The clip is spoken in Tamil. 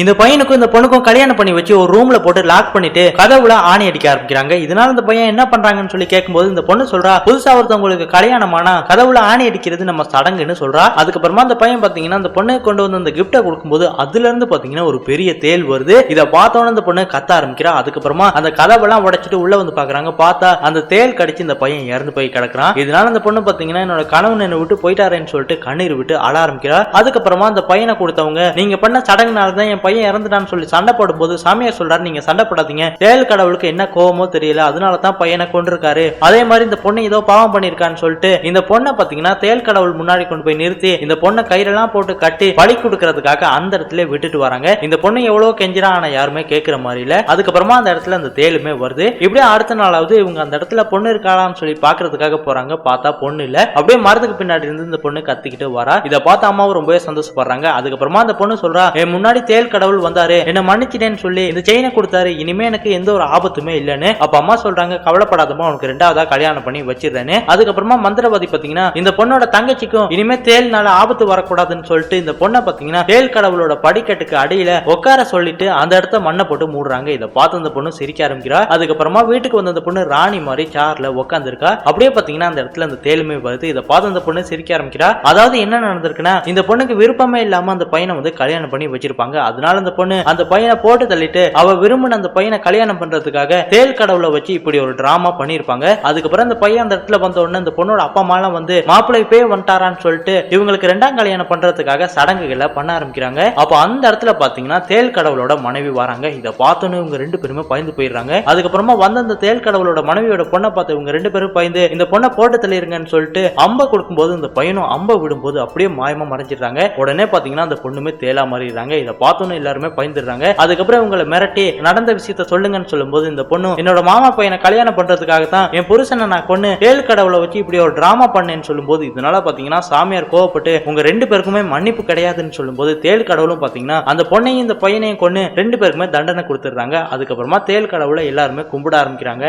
இந்த பையனுக்கும் இந்த பொண்ணுக்கும் கல்யாணம் பண்ணி வச்சு ஒரு ரூம்ல போட்டு லாக் பண்ணிட்டு கதவுல ஆணி அடிக்க ஆரம்பிக்கிறாங்க. இதனால இந்த பையன் என்ன பண்றாங்கன்னு சொல்லி கேட்கும்போது இந்த பொண்ணு சொல்றா புதுசா ஒருத்தவங்களுக்கு கல்யாணமானா கதவுல ஆணி அடிக்கிறது நம்ம சடங்குன்னு சொல்றா. அதுக்கப்புறமா அந்த பையன் பாத்தீங்கன்னா அந்த பொண்ணு கொண்டு வந்து அந்த கிஃப்ட்டை கொடுக்கும்போது அதுல இருந்து பாத்தீங்கன்னா ஒரு பெரிய தேல் வருது. இதை பார்த்தோன்னே அந்த பொண்ணு கத்த ஆரம்பிக்கிறா. அதுக்கப்புறமா அந்த கதவெல்லாம் உடைச்சிட்டு உள்ள வந்து பாக்குறாங்க. பார்த்தா அந்த தேல் கடிச்சு இந்த பையன் இறந்து போய் கிடக்குறான். இதனால அந்த பொண்ணு பாத்தீங்கன்னா என்னோட கணவன் என்னை விட்டு போயிட்டாரேன்னு சொல்லிட்டு கண்ணீர் விட்டு அழ ஆரம்பிக்கிறா. அதுக்கப்புறமா அந்த பையனை கொடுத்தவங்க நீங்க பண்ண சடங்குனால தான் என் பையன் இறந்துட்டான்னு சொல்லி சண்டை போடும்போது சாமியார் சொல்றாரு நீங்க சண்டை போடாதீங்க. தேல் கடவுளுக்கு என்ன கோவமோ தெரியல. அதனால தான் பையனை கொண்டிருக்காரு அதே மாதிரி இந்த பொண்ணு ஏதோ பாவம் பண்ணிருக்கான்னு சொல்லிட்டு இந்த பொண்ணை பாத்தீங்கன்னா தேல் கடவுள் முன்னாடி கொண்டு போய் நிறுத்தி இந்த பொண்ணை கயிறெல்லாம் போட்டு கட்டி பழி கொடுக்கறதுக்காக அந்த இடத்துல விட்டுட்டு வராங்க. இந்த பொண்ணு எவ்வளவு கெஞ்சிரா ஆனா யாருமே கேட்கிற மாதிரி இல்ல. அதுக்கப்புறமா அந்த இடத்துல அந்த தேலுமே வருது. இப்படியே அடுத்த நாளாவது இவங்க அந்த இடத்துல பொண்ணு இருக்காளான்னு சொல்லி பாக்குறதுக்காக போறாங்க. பார்த்தா பொண்ணு இல்ல. அப்படியே மரத்துக்கு பின்னாடி இருந்து இந்த பொண்ணு கத்திக்கிட்டு வரா. இதை பார்த்து அம்மாவும் ரொம்பவே சந்தோஷப்படுறாங்க. அதுக்கப்புறமா அந்த பொண்ணு சொல்றா என் முன்னாடி தேல் கடவுள் வந்தாரு. என்ன மன்னிச்சிட்டேன்னு சொல்லி இந்த செயினை கொடுத்தாரு. இனிமே எனக்கு எந்த ஒரு ஆபத்துமே இல்லைன்னு அப்ப அம்மா சொல்றாங்க. கவலைப்படாதம்மா உனக்கு ரெண்டாவதா கல்யாணம் பண்ணி வச்சிருந்தேன்னு அதுக்கப்புறமா மந்திரவாதி பாத்தீங்கன்னா இந்த பொண்ணோட தங்கச்சிக்கும் இனிமே தேல்னால ஆபத்து வரக்கூடாதுன்னு சொல்லிட்டு இந்த பொண்ணை பாத்தீங்கன்னா தேல் கடவுளோட படிக்கட்டுக்கு அடியில உட்கார சொல்லிட்டு அந்த இடத்த மண்ணை போட்டு மூடுறாங்க. இதை பார்த்து அந்த பொண்ணு சிரிக்க ஆரம்பிக்கிறா. அதுக்கப்புறமா வீட்டுக்கு வந்த அந்த பொண்ணு ராணி மாதிரி சார்ல உட்காந்துருக்கா அப்படியே பாத்தீங்கன்னா அந்த இடத்துல அந்த தேலுமே வருது. இதை பார்த்து அந்த பொண்ணு சிரிக்க ஆரம்பிக்கிறா. அதாவது என்ன நடந்திருக்குன்னா இந்த பொண்ணுக்கு விருப்பமே இல்லாம அந்த பையனை வந்து கல்யாணம் பண்ணி வச்சிருப்பாங்க. அதனால அந்த பொண்ணு அந்த பையனை போட்டு தள்ளிட்டு அவ விரும்பின அந்த பையனை கல்யாணம் பண்றதுக்காக தேல் கடவுளை வச்சு இப்படி ஒரு டிராமா பண்ணிருப்பாங்க அதுக்கப்புறம் அந்த பையன் அந்த இடத்துல வந்த உடனே அந்த பொண்ணோட அப்பா அம்மாலாம் வந்து மாப்பிள்ளை போய் வந்துட்டாரான்னு சொல்லிட்டு இவங்களுக்கு ரெண்டாம் கல்யாணம் பண்றதுக்காக சடங்குகளை பண்ண ஆரம்பிக்கிறாங்க. அப்போ அந்த இடத்துல பாத்தீங்கன்னா தேல் கடவுளோட மனைவி வராங்க. இதை பார்த்தோன்னு இவங்க ரெண்டு பேருமே பயந்து போயிடுறாங்க. அதுக்கப்புறமா வந்த அந்த தேல் கடவுளோட மனைவியோட பொண்ணை பார்த்து இவங்க ரெண்டு பேரும் பயந்து இந்த பொண்ணை போட்டு தள்ளிருங்கன்னு சொல்லிட்டு அம்ப கொடுக்கும்போது இந்த பையனும் அம்பை விடும்போது அப்படியே மாயமா மறைஞ்சிடுறாங்க. உடனே பாத்தீங்கன்னா அந்த பொண்ணுமே தேலா மாறிடுறாங்க. இதை பார்த்தோன்னு எல்லாருமே பயந்துடுறாங்க. அதுக்கப்புறம் இவங்களை மிரட்டி நடந்த விஷயத்த சொல்லுங்கன்னு சொல்லும்போது இந்த பொண்ணு என்னோட மாமா பையனை கல்யாணம் பண்றதுக்காக தான் என் புருஷனை நான் கொண்டு தேல் கடவுளை வச்சு இப்படி ஒரு டிராமா பண்ணேன்னு சொல்லும்போது இதனால பாத்தீங்கன்னா சாமியார் கோவப்பட்டு உங்க ரெண்டு பேருக்குமே மன்னிப்பு கிடையாதுன்னு சொல்லும்போது தேல் கடவுளும் பாத்தீங்கன்னா அந்த பொண்ணையும் இந்த பையனையும் கொண்டு ரெண்டு பேருக்குமே தண்டனை கொடுத்துடுறாங்க. அதுக்கப்புறமா தேல் கடவுளை எல்லாருமே கும்பிட ஆரம்பிக்கிறாங்க.